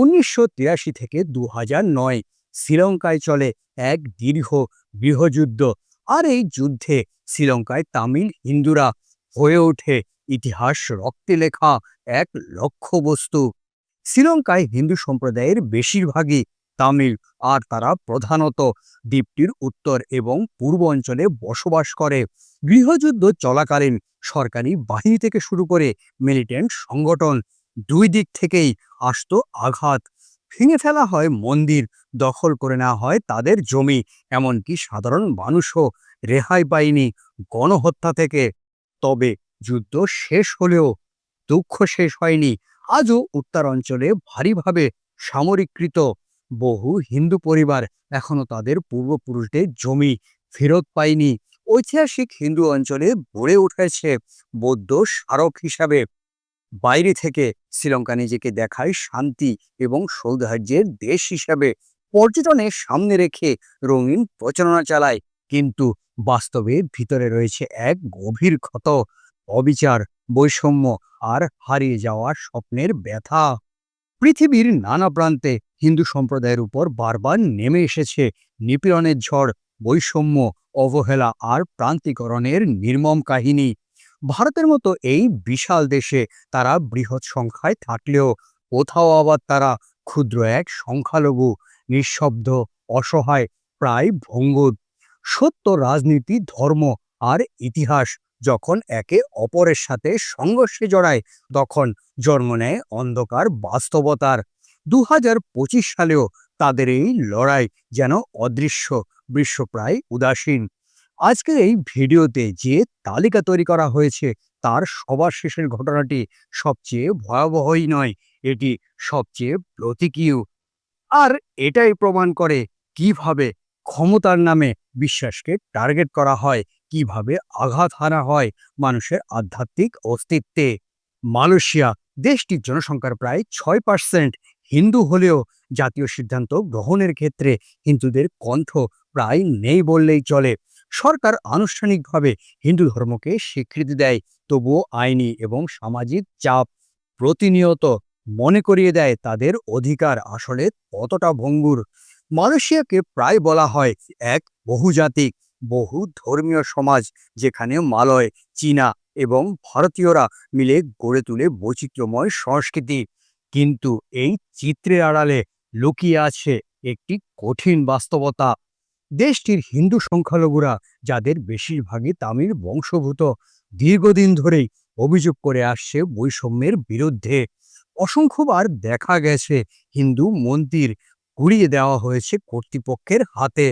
উনিশশো তিরাশি থেকে দু নয়। শ্রীলঙ্কায় চলে এক দীর্ঘ গৃহযুদ্ধ। আর এই যুদ্ধে শ্রীলঙ্কায় তামিল হিন্দুরা হয়ে ওঠে ইতিহাস রক্তে লেখা এক লক্ষ্যবস্তু। শ্রীলঙ্কায় হিন্দু সম্প্রদায়ের বেশিরভাগই তামিল, আর তারা প্রধানত দ্বীপটির উত্তর এবং পূর্ব অঞ্চলে বসবাস করে। গৃহযুদ্ধ চলাকালীন সরকারি বাহিনী থেকে শুরু করে মিলিটেন্ট সংগঠন দুই দিক থেকেই আসতো আঘাত। ভেঙে ফেলা হয় মন্দির, দখল করে নেওয়া হয় তাদের জমি, এমনকি সাধারণ মানুষও রেহাই পায়নি গণহত্যা থেকে। তবে যুদ্ধ শেষ হলেও দুঃখ শেষ হয়নি। আজও উত্তরাঞ্চলে ভারীভাবে সামরিকৃত বহু হিন্দু পরিবার এখনও তাদের পূর্বপুরুষদের জমি ফেরত পায়নি। ঐতিহাসিক হিন্দু অঞ্চলে গড়ে উঠেছে বৌদ্ধ স্মারক হিসাবে। বাইরে থেকে শ্রীলঙ্কা নিজেকে দেখায় শান্তি এবং সৌহার্দ্যের দেশ হিসাবে পর্যটনের সামনে রেখে রঙিন প্রচারণা চালায়। কিন্তু বাস্তবে ভিতরে রয়েছে এক গভীর ক্ষত, অবিচার, বৈষম্য আর হারিয়ে যাওয়া স্বপ্নের ব্যথা। পৃথিবীর নানা প্রান্তে হিন্দু সম্প্রদায়ের উপর বারবার নেমে এসেছে নিপীড়নের ঝড়, বৈষম্য, অবহেলা আর প্রান্তিকরণের নির্মম কাহিনী। ভারতের মতো এই বিশাল দেশে তারা বৃহৎ সংখ্যায় থাকলেও কোথাও আবার তারা ক্ষুদ্র এক সংখ্যালঘু, নিঃশব্দ, অসহায়, প্রায় ভঙ্গুর। সত্য রাজনীতি, ধর্ম আর ইতিহাস যখন একে অপরের সাথে সংঘর্ষে জড়ায়, তখন জন্ম নেয় অন্ধকার বাস্তবতার। দু হাজার পঁচিশ সালেও তাদের এই লড়াই যেন অদৃশ্য বিশ্বপ্রায় উদাসীন। আজকের এই ভিডিওতে যে তালিকা তৈরি করা হয়েছে, তার সবার শেষের ঘটনাটি সবচেয়ে ভয়াবহই নয়, এটি সবচেয়ে প্রতীকীয়। আর এটাই প্রমাণ করে কীভাবে ক্ষমতার নামে বিশ্বাসকে টার্গেট করা হয়, কীভাবে আঘাত হানা হয় মানুষের আধ্যাত্মিক অস্তিত্বে। মালয়েশিয়া দেশটির জনসংখ্যার প্রায় ছয় পার্সেন্ট, হিন্দু হলেও জাতীয় সিদ্ধান্ত গ্রহণের ক্ষেত্রে হিন্দুদের কণ্ঠ প্রায় নেই বললেই চলে। সরকার আনুষ্ঠানিকভাবে হিন্দু ধর্মকে স্বীকৃতি দেয়, তবুও আইনি এবং সামাজিক চাপ প্রতিনিয়ত মনে করিয়ে দেয় তাদের অধিকার আসলে কতটা ভঙ্গুর। মালয়েশিয়াকে প্রায় বলা হয় এক বহুজাতিক বহু ধর্মীয় সমাজ, যেখানে মালয়, চীনা এবং ভারতীয়রা মিলে গড়ে তুলে বৈচিত্র্যময় সংস্কৃতি। কিন্তু এই চিত্রের আড়ালে লুকিয়ে আছে একটি কঠিন বাস্তবতা। দেশটির হিন্দু সংখ্যালঘুরা, যাদের বেশিরভাগই তামিল বংশভূত দীর্ঘদিন ধরেই অভিযোগ করে আসছে বৈষম্যের বিরুদ্ধে। অসংখ্যবার দেখা গেছে হিন্দু মন্দির গুড়িয়ে দেওয়া হয়েছে কর্তৃপক্ষের হাতে।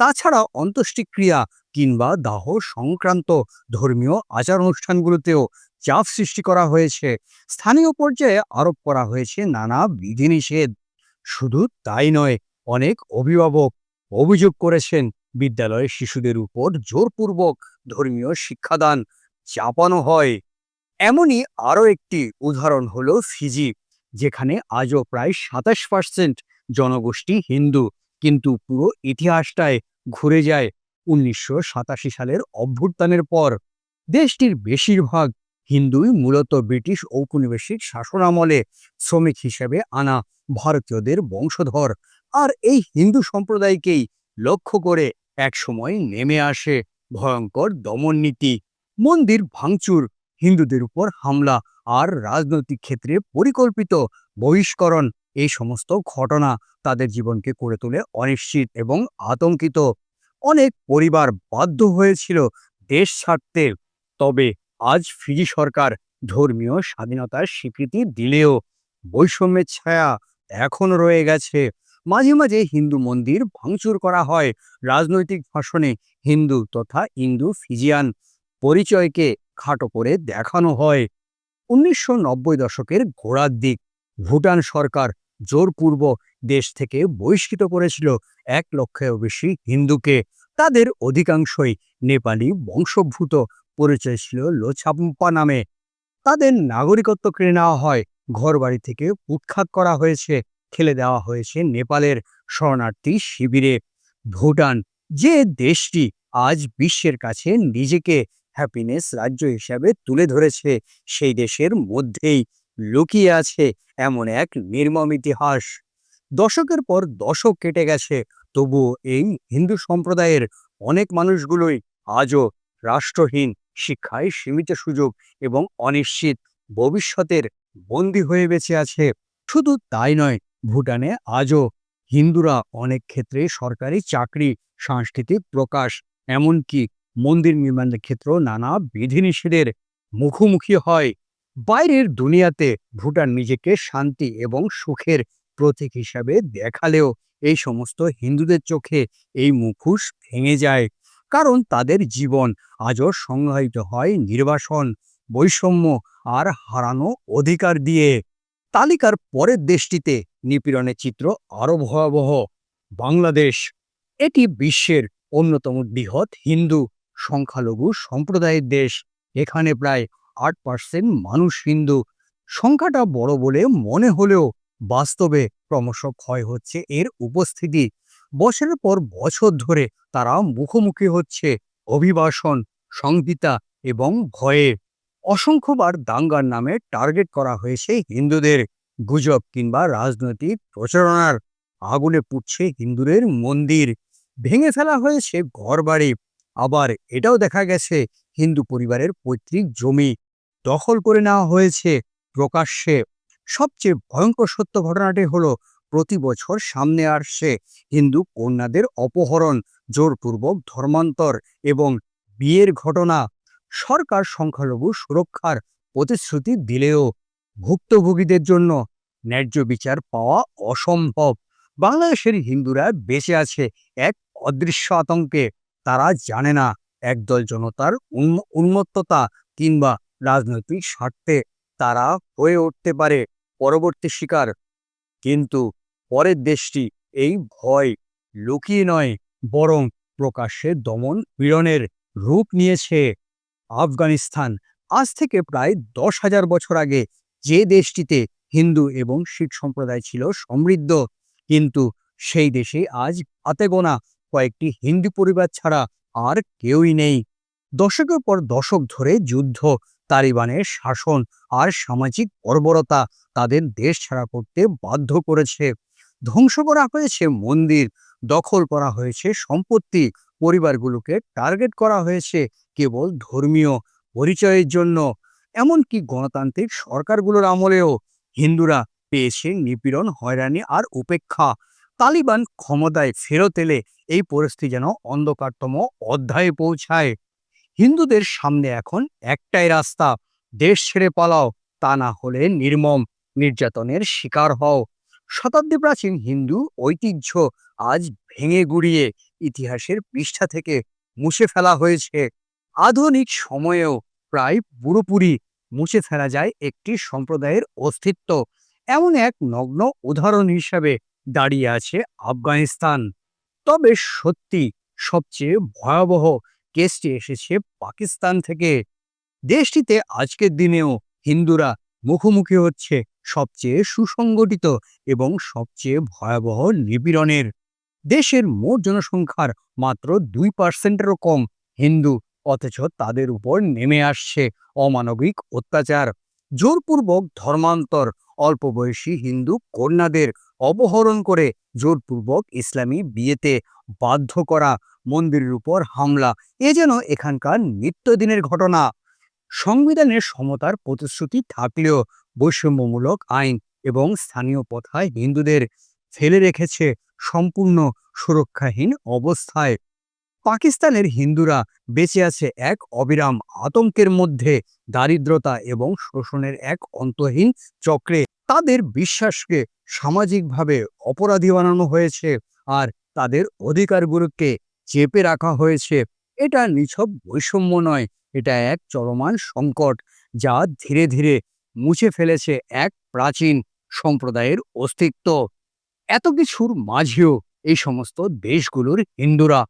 তাছাড়া অন্ত্যেষ্টিক্রিয়া কিংবা দাহ সংক্রান্ত ধর্মীয় আচার অনুষ্ঠানগুলোতেও চাপ সৃষ্টি করা হয়েছে। স্থানীয় পর্যায়ে আরোপ করা হয়েছে নানা বিধিনিষেধ। শুধু তাই নয়, অনেক অভিভাবক অভিযোগ করেছেন বিদ্যালয়ে শিশুদের উপর জোরপূর্বক ধর্মীয় শিক্ষাদান চাপানো হয়। এমনই আরও একটি উদাহরণ হল ফিজি, যেখানে আজও প্রায় সাতাশ পার্সেন্ট জনগোষ্ঠী হিন্দু, কিন্তু পুরো ইতিহাসটায় ঘুরে যায় উনিশশো সাতাশি সালের অভ্যুত্থানের পর। দেশটির বেশিরভাগ হিন্দুই মূলত ব্রিটিশ ঔপনিবেশিক শাসনামলে শ্রমিক হিসেবে আনা ভারতীয়দের বংশধর আর এই হিন্দু সম্প্রদায়কেই লক্ষ্য করে একসময় নেমে আসে ভয়ঙ্কর দমননীতি। মন্দির ভাঙচুর, হিন্দুদের উপর হামলা আর রাজনৈতিক ক্ষেত্রে পরিকল্পিত বহিষ্করণ এই সমস্ত ঘটনা তাদের জীবনকে করে তোলে অনিশ্চিত এবং আতঙ্কিত। অনেক পরিবার বাধ্য হয়েছিল দেশ ছাড়তে, তবে আজ ফিজি সরকার ধর্মীয় স্বাধীনতার স্বীকৃতি দিলেও বৈষম্যের ছায়া এখনও রয়ে গেছে। মাঝে মাঝে হিন্দু মন্দির ভাঙচুর করা হয়। রাজনৈতিক ভাষণে হিন্দু তথা ইন্দু ফিজিয়ান পরিচয়কে খাটো করে দেখানো হয়। উনিশশো নব্বই দশকের ঘোড়ার দিক, ভুটান সরকার জোরপূর্বক দেশ থেকে বহিষ্কৃত করেছিল এক লক্ষেরও বেশি হিন্দুকে। তাদের অধিকাংশই নেপালি বংশোদ্ভূত, পরিচয় ছিল লোছাম্পা নামে। তাদের নাগরিকত্ব কেড়ে নেওয়া হয়, ঘরবাড়ি থেকে উৎখাত করা হয়েছে। ঠেলে দেওয়া হয়েছে নেপালের শরণার্থী শিবিরে ভুটান, যে দেশটি আজ বিশ্বের কাছে নিজেকে হ্যাপিনেস রাজ্য হিসাবে তুলে ধরেছে, সেই দেশের মধ্যেই লুকিয়ে আছে এমন এক নির্মম ইতিহাস। দশকের পর দশক কেটে গেছে, তবুও এই হিন্দু সম্প্রদায়ের অনেক মানুষগুলোই আজও রাষ্ট্রহীন শিক্ষায় সীমিত সুযোগ এবং অনিশ্চিত ভবিষ্যতের বন্দী হয়ে বেঁচে আছে। শুধু তাই নয় ভুটানে আজও হিন্দুরা অনেক ক্ষেত্রে সরকারি চাকরি সাংস্কৃতিক প্রকাশ, এমনকি মন্দির নির্মাণের ক্ষেত্রেও নানা বিধিনিষেধের মুখোমুখি হয়। বাইরের দুনিয়াতে ভুটান নিজেকে শান্তি এবং সুখের প্রতীক হিসাবে দেখালেও এই সমস্ত হিন্দুদের চোখে এই মুখোশ ভেঙে যায়, কারণ তাদের জীবন আজও সংজ্ঞায়িত হয় নির্বাসন, বৈষম্য আর হারানো অধিকার দিয়ে। তালিকার পরের দেশটিতে নিপীড়নের চিত্র আরও ভয়াবহ। বাংলাদেশ, এটি বিশ্বের অন্যতম বৃহৎ হিন্দু সংখ্যালঘু সম্প্রদায়ের দেশ। এখানে প্রায় আট পার্সেন্ট মানুষ হিন্দু। সংখ্যাটা বড় বলে মনে হলেও বাস্তবে ক্রমশ ক্ষয় হচ্ছে এর উপস্থিতি। বছরের পর বছর ধরে তারা মুখোমুখি হচ্ছে অভিবাসন, সংহিতা এবং ভয়ে। অসংখ্যবার দাঙ্গার নামে টার্গেট করা হয়েছে হিন্দুদের। গুজব কিংবা রাজনৈতিক প্রচারণার আগুনে পুড়ছে হিন্দুদের মন্দির। ভেঙে ফেলা হয়েছে ঘরবাড়ি। আবার এটাও দেখা গেছে হিন্দু পরিবারের পৈতৃক জমি দখল করে নেওয়া হয়েছে প্রকাশ্যে। সবচেয়ে ভয়ঙ্কর সত্য ঘটনাটি হলো, প্রতি বছর সামনে আসছে হিন্দু কন্যাদের অপহরণ, জোরপূর্বক ধর্মান্তর এবং বিয়ের ঘটনা। সরকার সংখ্যালঘু সুরক্ষার প্রতিশ্রুতি দিলেও ভুক্তভোগীদের জন্য ন্যায্য বিচার পাওয়া অসম্ভব। বাংলাদেশের হিন্দুরা বেঁচে আছে এক অদৃশ্য আতঙ্কে। তারা জানে না একদল জনতার উন্ম- উন্মত্ততা কিংবা রাজনৈতিক স্বার্থে তারা হয়ে উঠতে পারে পরবর্তী শিকার। কিন্তু পরের দেশটি এই ভয় লুকিয়ে নয়, বরং প্রকাশ্যে দমন পীড়নের রূপ নিয়েছে। আফগানিস্তান আজ থেকে প্রায় দশ হাজার বছর আগে যে দেশটিতে হিন্দু এবং শিখ সম্প্রদায় ছিল সমৃদ্ধ, কিন্তু সেই দেশে আজ হাতে গোনা কয়েকটি হিন্দু পরিবার ছাড়া আর কেউই নেই। দশকের পর দশক ধরে যুদ্ধ, তালিবানের শাসন আর সামাজিক বর্বরতা তাদের দেশ ছাড়া করতে বাধ্য করেছে। ধ্বংস করা হয়েছে মন্দির, দখল করা হয়েছে সম্পত্তি, পরিবারগুলোকে টার্গেট করা হয়েছে কেবল ধর্মীয় পরিচয়ের জন্য। এমনকি গণতান্ত্রিক সরকারগুলোর আমলেও হিন্দুরা পেয়েছে নিপীড়ন, হয়রানি আর উপেক্ষা। তালিবান ক্ষমতায় ফেরত এলে এই পরিস্থিতি যেন অন্ধকারতম অধ্যায়ে পৌঁছায়। হিন্দুদের সামনে এখন একটাই রাস্তা, দেশ ছেড়ে পালাও, তা না হলে নির্মম নির্যাতনের শিকার হও। শতাব্দী প্রাচীন হিন্দু ঐতিহ্য আজ ভেঙে গুড়িয়ে ইতিহাসের পৃষ্ঠা থেকে মুছে ফেলা হয়েছে। আধুনিক সময়েও প্রায় পুরোপুরি মুছে ফেলা যায় একটি সম্প্রদায়ের অস্তিত্ব। এমন এক নগ্ন উদাহরণ হিসাবে দাঁড়িয়ে আছে আফগানিস্তান। তবে সত্যি সবচেয়ে ভয়াবহ কেসটি এসেছে পাকিস্তান থেকে। দেশটিতে আজকের দিনেও হিন্দুরা মুখোমুখি হচ্ছে সবচেয়ে সুসংগঠিত এবং সবচেয়ে ভয়াবহ নিপীড়নের। দেশের মোট জনসংখ্যার মাত্র দুই পার্সেন্টেরও কম হিন্দু অথচ তাদের উপর নেমে আসছে অমানবিক অত্যাচার। জোরপূর্বক ধর্মান্তর, অল্প বয়সী হিন্দু কন্যাদের অপহরণ করে জোরপূর্বক ইসলামী বিয়েতে বাধ্য করা মন্দিরের উপর হামলা। এ যেন এখানকার নিত্যদিনের ঘটনা। সংবিধানের সমতার প্রতিশ্রুতি থাকলেও বৈষম্যমূলক আইন এবং স্থানীয় পথায় হিন্দুদের ফেলে রেখেছে সম্পূর্ণ সুরক্ষাহীন অবস্থায়। পাকিস্তানের হিন্দুরা বেঁচে আছে এক অবিরাম আতঙ্কের মধ্যে, দারিদ্রতা এবং শোষণের এক অন্তহীন চক্রে। তাদের বিশ্বাসকে সামাজিকভাবে অপরাধী বানানো হয়েছে আর তাদের অধিকারগুলোকে চেপে রাখা হয়েছে। এটা নিছক বৈষম্য নয়, এটা এক চলমান সংকট যা ধীরে ধীরে মুছে ফেলেছে এক প্রাচীন সম্প্রদায়ের অস্তিত্ব। এত কিছুর মাঝেও এই সমস্ত দেশগুলোর হিন্দুরা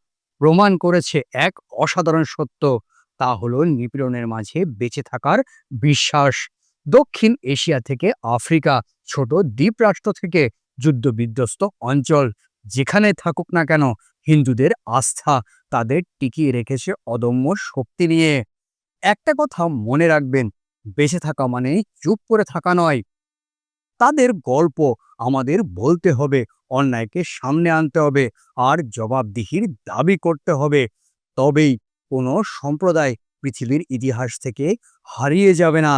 প্রমাণ করেছে এক অসাধারণ সত্য, তা হলো নিপীড়নের মাঝে বেঁচে থাকার বিশ্বাস। দক্ষিণ এশিয়া থেকে আফ্রিকা, ছোট দ্বীপরাষ্ট্র থেকে যুদ্ধবিধ্বস্ত অঞ্চল, যেখানে থাকুক না কেন হিন্দুদের আস্থা, তাদের টিকিয়ে রেখেছে অদম্য শক্তি নিয়ে। একটা কথা মনে রাখবেন, বেঁচে থাকা মানে চুপ করে থাকা নয়। তাদের গল্প আমাদের বলতে হবে অন্যায়কে সামনে আনতে হবে আর জবাবদিহির দাবি করতে হবে। তবেই কোনো সম্প্রদায় পৃথিবীর ইতিহাস থেকে হারিয়ে যাবে না।